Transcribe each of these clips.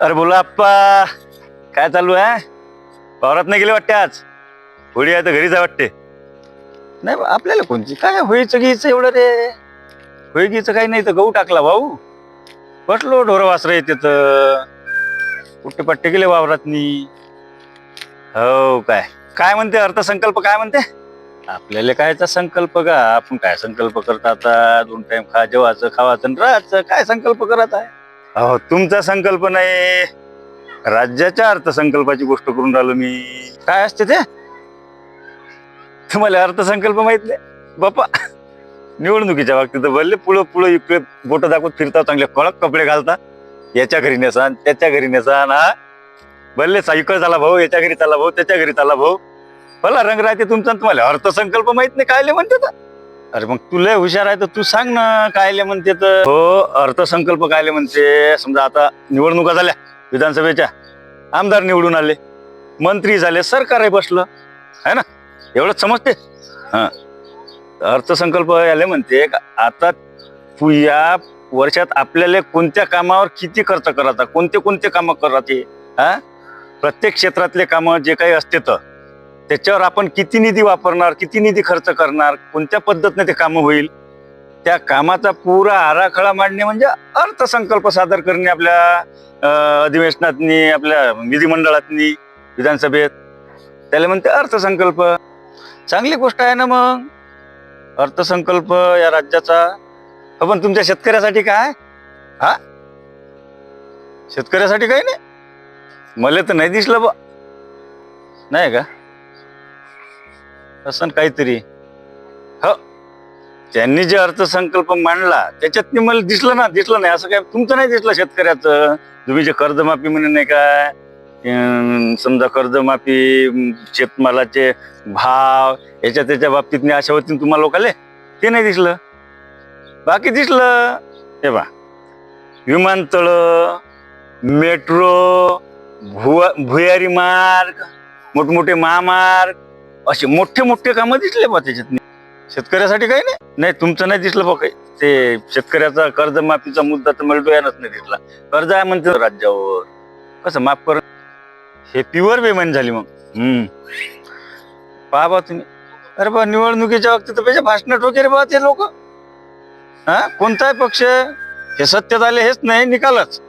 अरे बोला आप्पा काय चालू आहे वावरात नाही गेले वाटते आज? होळी आहे तर घरीच आहे वाटते. नाही आपल्याला कोणती काय होळीचं घ्यायचं एवढं रे? होळी घ्यायचं काही नाही तर गहू टाकला भाऊ. बसलो ढोरं वासरं येते तर. कुठे पट्टे गेले वावरातनी. हो काय? काय म्हणते? अर्थसंकल्प काय म्हणते? आपल्याला कायचा संकल्प का आपण काय संकल्प करता आता? दोन टाइम खा जेवायचं खावाचं आणि राहायचं. काय संकल्प करत आहे? अहो तुमचा संकल्प नाही. राज्याच्या अर्थसंकल्पाची गोष्ट करून राहिलो मी. काय असते ते? तुम्हाला अर्थसंकल्प माहीत नाही? बापा निवडणुकीच्या बाबतीत भले पुढं पुढं इकडे बोट दाखवत फिरता चांगले कडक कपडे घालता याच्या घरी नेसान त्याच्या घरी नेसान हा? भले इकडे झाला भाऊ याच्या घरी चाला भाऊ त्याच्या घरी चाला भाऊ. भला रंग राहते तुमचा तुम्हाला अर्थसंकल्प माहीत नाही कायले म्हणते तर? अरे मग तुला हुशार आहे तर तू सांग ना कायले म्हणते तर. हो अर्थसंकल्प कायले म्हणते. समजा आता निवडणुका झाल्या विधानसभेच्या. आमदार निवडून आले. मंत्री झाले सरकार आहे बसलं. आहे ना? एवढंच समजते? हां. अर्थसंकल्प आले म्हणते का आता तू या वर्षात आपल्याला कोणत्या कामावर किती खर्च करायचा कोणते कोणते कामं करायचे हा? प्रत्येक क्षेत्रातले कामं जे काही असते तर. त्याच्यावर आपण किती निधी वापरणार किती निधी खर्च करणार कोणत्या पद्धतीने ते कामं होईल त्या कामाचा पुरा आराखडा मांडणे म्हणजे अर्थसंकल्प सादर करणे आपल्या अधिवेशनातनी आपल्या विधिमंडळातनी विधानसभेत. त्याला म्हणते अर्थसंकल्प. चांगली गोष्ट आहे ना मग? अर्थसंकल्प या राज्याचा. पण तुमच्या शेतकऱ्यासाठी काय? हा? शेतकऱ्यासाठी काही नाही. मला तर नाही दिसलं बा. नाही का? असं काहीतरी. हो. त्यांनी जे अर्थसंकल्प मांडला त्याच्यात नी मला दिसलं ना दिसलं नाही. असं काय तुमचं नाही दिसलं शेतकऱ्याचं? तुम्ही जे कर्जमाफी म्हणे नाही काय समजा कर्जमाफी शेतमालाचे भाव याच्या त्याच्या बाबतीत मी अशा वतीने तुम्हाला लोकाले ते नाही दिसलं. बाकी दिसलं. हे बा. विमानतळ मेट्रो भुवा भुयारी मार्ग मोठमोठे महामार्ग असे मोठे मोठे कामं दिसले बा त्याच्यात. शेतकऱ्यासाठी काही नाही. नाही तुमचं नाही दिसलं बा काही. ते शेतकऱ्याचा कर्जमाफीचा मुद्दा तर मला डोळ्यानच नाही दिसला. कर्ज आहे म्हणते राज्यावर. कसं माफ कर. हे प्युअर बेमान झाली मग. हम्म. पहा बा तुम्ही. अरे बा निवडणुकीच्या बाबतीत तर त्याच्या भाषणात वगैरे बा ते लोक. हा? कोणताही पक्ष हे सत्यात आले हेच नाही निकालच.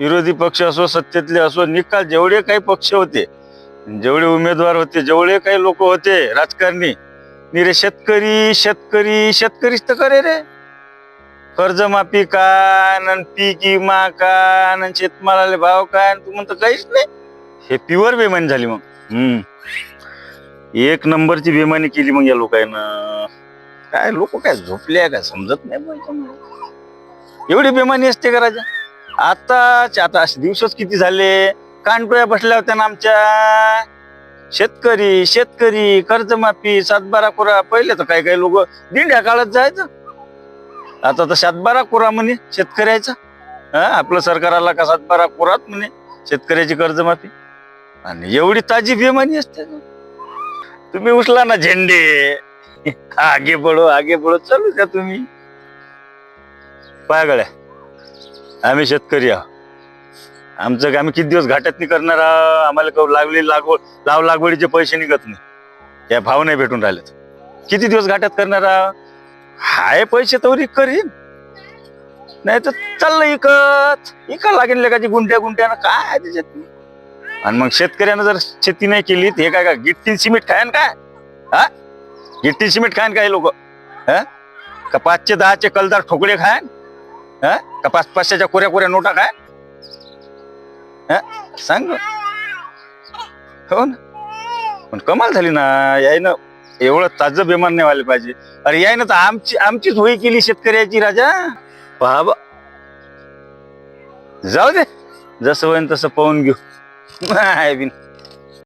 विरोधी पक्ष असो सत्तेतले असो निकाल जेवढे काही पक्ष होते जेवढे उमेदवार होते जेवढे काही लोक होते राजकारणी निरे शेतकरी शेतकरी शेतकरीच तर करे रे. कर्जमाफी का न पीक विमा काय न शेतमालाले भाव काय तू म्हणतो काहीच नाही. हे प्युअर बेमानी झाली मग. हम्म. एक नंबरची बेमानी केली मग या लोकांना काय लोक काय झोपले काय समजत नाही एवढी बेमानी असते का राजा? आताच आता असे दिवसच किती झाले? कानटोया बसल्या होत्या ना आमच्या. शेतकरी शेतकरी कर्जमाफी सातबारा कोरा. पहिले तर काही काही लोक दिंड्या काळात जायचं. आता तर सातबारा कोरा म्हणे शेतकऱ्याचा. हा आपलं सरकार आला का सातबारा कोरात म्हणे शेतकऱ्याची कर्जमाफी. आणि एवढी ताजी बेमानी असते. तुम्ही उचला ना झेंडे. आगे बढो आगे बढो. चालू द्या तुम्ही. पाय आम्ही शेतकरी आहोत. आमचं काय आम्ही किती दिवस घाटात नाही करणार आम्हाला लागली लागवड लाव लागवडीचे पैसे निघत नाही. या भाव नाही भेटून राहिले किती दिवस घाटात करणार हाय पैसे तरी करीन. नाही तर चाललं इकत. इका लागेल लेखाची गुंट्या गुंट्यानं काय त्याच्यात? आणि मग शेतकऱ्यानं जर शेती नाही केली हे काय काय गिट्टी सिमेंट खायन काय? हा? गिट्टी सिमेंट खायन काय लोक? का पाचशे दहाचे कलदार ठोकळे खायन? हा? का पाच पाचशेच्या कोऱ्या कोऱ्या नोटा खाय सांग हो ना. पण कमाल झाली ना. यायनं एवढं ताजं बेमान नाही व्हायला पाहिजे. अरे यायनं तर आमची आमचीच होई केली शेतकऱ्याची राजा. पहा बा जाऊ दे. जसं होईन तसं पाहून घेऊ. बिन.